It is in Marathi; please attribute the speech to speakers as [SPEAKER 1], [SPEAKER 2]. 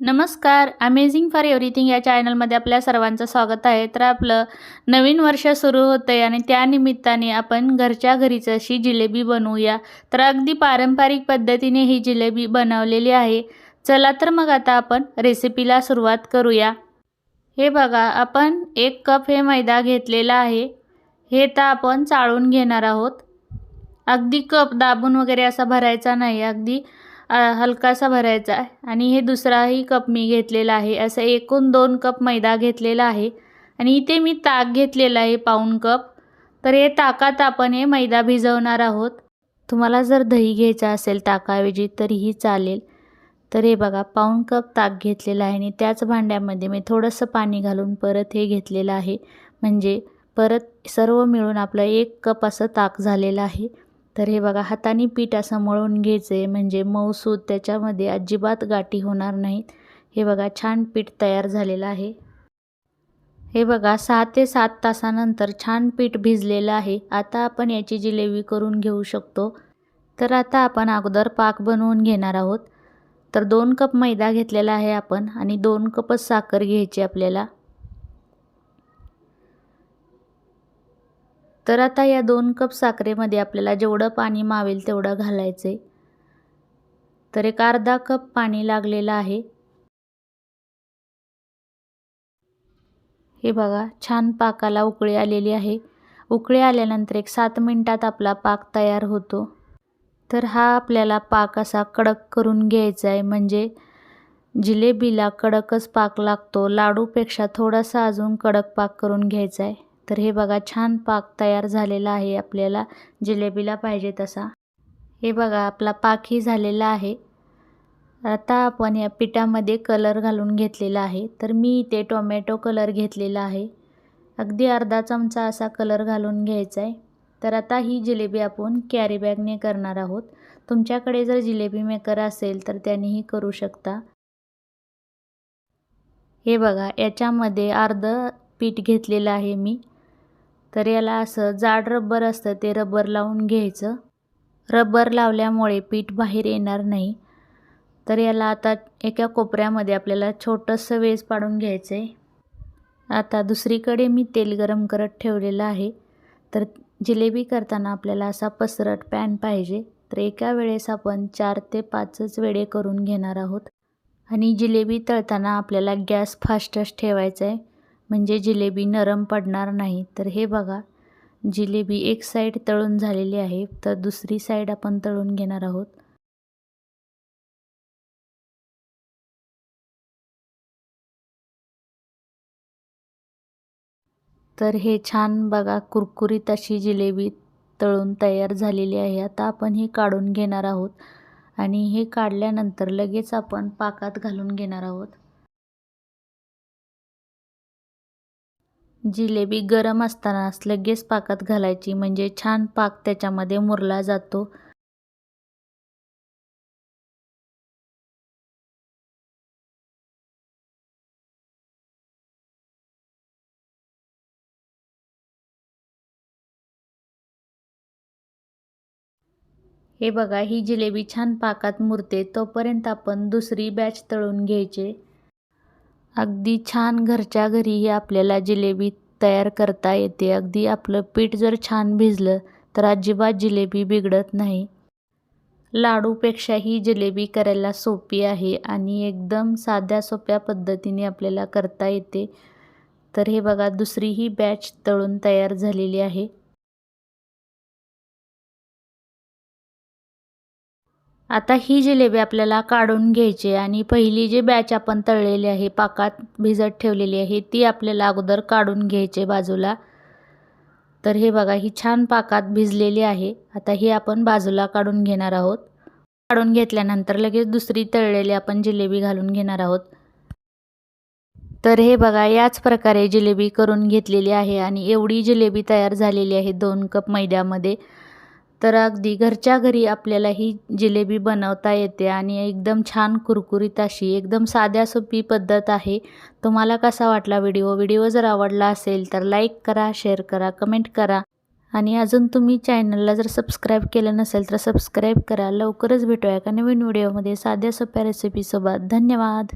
[SPEAKER 1] नमस्कार अमेझिंग फॉर एव्हरीथिंग या चॅनलमध्ये आपल्या सर्वांचं स्वागत आहे. तर आपलं नवीन वर्ष सुरू होतं आहे आणि त्यानिमित्ताने आपण घरच्या घरीच अशी जिलेबी बनवूया. तर अगदी पारंपरिक पद्धतीने ही जिलेबी बनवलेली आहे. चला तर मग आता आपण रेसिपीला सुरुवात करूया. हे बघा आपण एक कप हे मैदा घेतलेला आहे. हे तर आपण चाळून घेणार आहोत. अगदी कप दाबून वगैरे असा भरायचा नाही. अगदी हलकासा भरायचा आहे. आणि हे दुसराही कप मी घेतलेला आहे. असं एकूण दोन कप मैदा घेतलेला आहे. आणि इथे मी ताक घेतलेलं आहे पाऊण कप. तर हे ताकात आपण हे मैदा भिजवणार आहोत. तुम्हाला जर दही घ्यायचं असेल ताकाऐवजी तरीही चालेल. तर हे बघा पाऊण कप ताक घेतलेलं आहे. आणि त्याच भांड्यामध्ये मी थोडंसं पाणी घालून परत हे घेतलेलं आहे. म्हणजे परत सर्व मिळून आपलं एक कप असं ताक झालेलं आहे. तर हे बघा हाताने पीठ असं मळून घ्यायचं आहे. म्हणजे मऊसूद त्याच्यामध्ये अजिबात गाठी होणार नाहीत. हे बघा छान पीठ तयार झालेलं आहे. हे बघा सहा ते सात तासानंतर छान पीठ भिजलेलं आहे. आता आपण याची जिलेबी करून घेऊ शकतो. तर आता आपण अगोदर पाक बनवून घेणार आहोत. तर दोन कप मैदा घेतलेला आहे आपण आणि दोन कपच साखर घ्यायची आपल्याला. तर आता या दोन कप साखरेमध्ये आपल्याला जेवढं पाणी मावेल तेवढं घालायचं आहे तर एक अर्धा कप पाणी लागलेलं आहे. हे बघा छान पाकाला उकळी आलेली आहे. उकळी आल्यानंतर एक सात मिनटात आपला पाक तयार होतो. तर हा आपल्याला पाक असा कडक करून घ्यायचा आहे म्हणजे जिलेबीला कडकच पाक लागतो. लाडूपेक्षा थोडासा अजून कडक पाक करून घ्यायचा आहे तर हे बघा छान पाक तयार झालेला आहे. आपल्याला जिलेबीला पाहिजे तसा. हे बघा आपला पाकही झालेला आहे. आता आपण या पिठामध्ये कलर घालून घेतलेला आहे. तर मी इथे टोमॅटो कलर घेतलेला आहे. अगदी अर्धा चमचा असा कलर घालून घ्यायचा आहे. तर आता ही जिलेबी आपण कॅरी बॅगने करणार आहोत. तुमच्याकडे जर जिलेबी मेकर असेल तर त्यानेही करू शकता. हे बघा याच्यामध्ये अर्ध पीठ घेतलेलं आहे मी. तर याला असं जाड रब्बर असतं ते रबर लावून घ्यायचं. रबर लावल्यामुळे पीठ बाहेर येणार नाही. तर याला आता एका कोपऱ्यामध्ये आपल्याला छोटंसं वेज पाडून घ्यायचं आहे आता दुसरीकडे मी तेल गरम करत ठेवलेलं आहे. तर जिलेबी करताना आपल्याला असा पसरट पॅन पाहिजे. तर एका वेळेस आपण चार ते पाचच वेळे करून घेणार आहोत. आणि जिलेबी तळताना आपल्याला गॅस फास्टच ठेवायचा आहे म्हणजे जिलेबी नरम पडणार नाही. तर हे बघा जिलेबी एक साईड तळून झालेली आहे तर दुसरी साईड आपण तळून घेणार आहोत. तर हे छान बघा कुरकुरीत अशी जिलेबी तळून तयार झालेली आहे. आता आपण ही काढून घेणार आहोत आणि हे काढल्यानंतर लगेच आपण पाकात घालून घेणार आहोत. जिलेबी गरम असतानाच लगेच पाकात घालायची म्हणजे छान पाक त्याच्यामध्ये मुरला जातो. हे बघा ही जिलेबी छान पाकात मुरते तोपर्यंत आपण दुसरी बॅच तळून घ्यायचे. अगदी छान घरच्या घरीही आपल्याला जिलेबी तयार करता येते. अगदी आपलं पीठ जर छान भिजलं तर अजिबात जिलेबी बिघडत नाही. लाडूपेक्षा ही जिलेबी करायला सोपी आहे आणि एकदम साध्या सोप्या पद्धतीने आपल्याला करता येते. तर हे बघा दुसरी ही बॅच तळून तयार झालेली आहे. आता ही जिलेबी आपल्याला काढून घ्यायची आणि पहिली जी बॅच आपण तळलेली आहे पाकात भिजत ठेवलेली आहे ती आपल्याला अगोदर काढून घ्यायची बाजूला. तर हे बघा ही छान पाकात भिजलेली आहे. आता ही आपण बाजूला काढून घेणार आहोत. काढून घेतल्यानंतर लगेच दुसरी तळलेली आपण जिलेबी घालून घेणार आहोत. तर हे बघा याच प्रकारे जिलेबी करून घेतलेली आहे आणि एवढी जिलेबी तयार झालेली आहे दोन कप मैद्यामध्ये. तर अगदी घरच्या घरी आपल्याला ही जिलेबी बनवता येते आणि एकदम छान कुरकुरीत अशी एकदम साध्या सोपी पद्धत आहे. तुम्हाला कसा वाटला व्हिडिओ? व्हिडिओ जर आवडला असेल तर लाईक करा शेअर करा कमेंट करा. आणि अजून तुम्ही चॅनलला जर सबस्क्राईब केलं नसेल तर सबस्क्राईब करा. लवकरच भेटूया का नवीन व्हिडिओमध्ये. साध्या सोप्या रेसिपीसोबत धन्यवाद.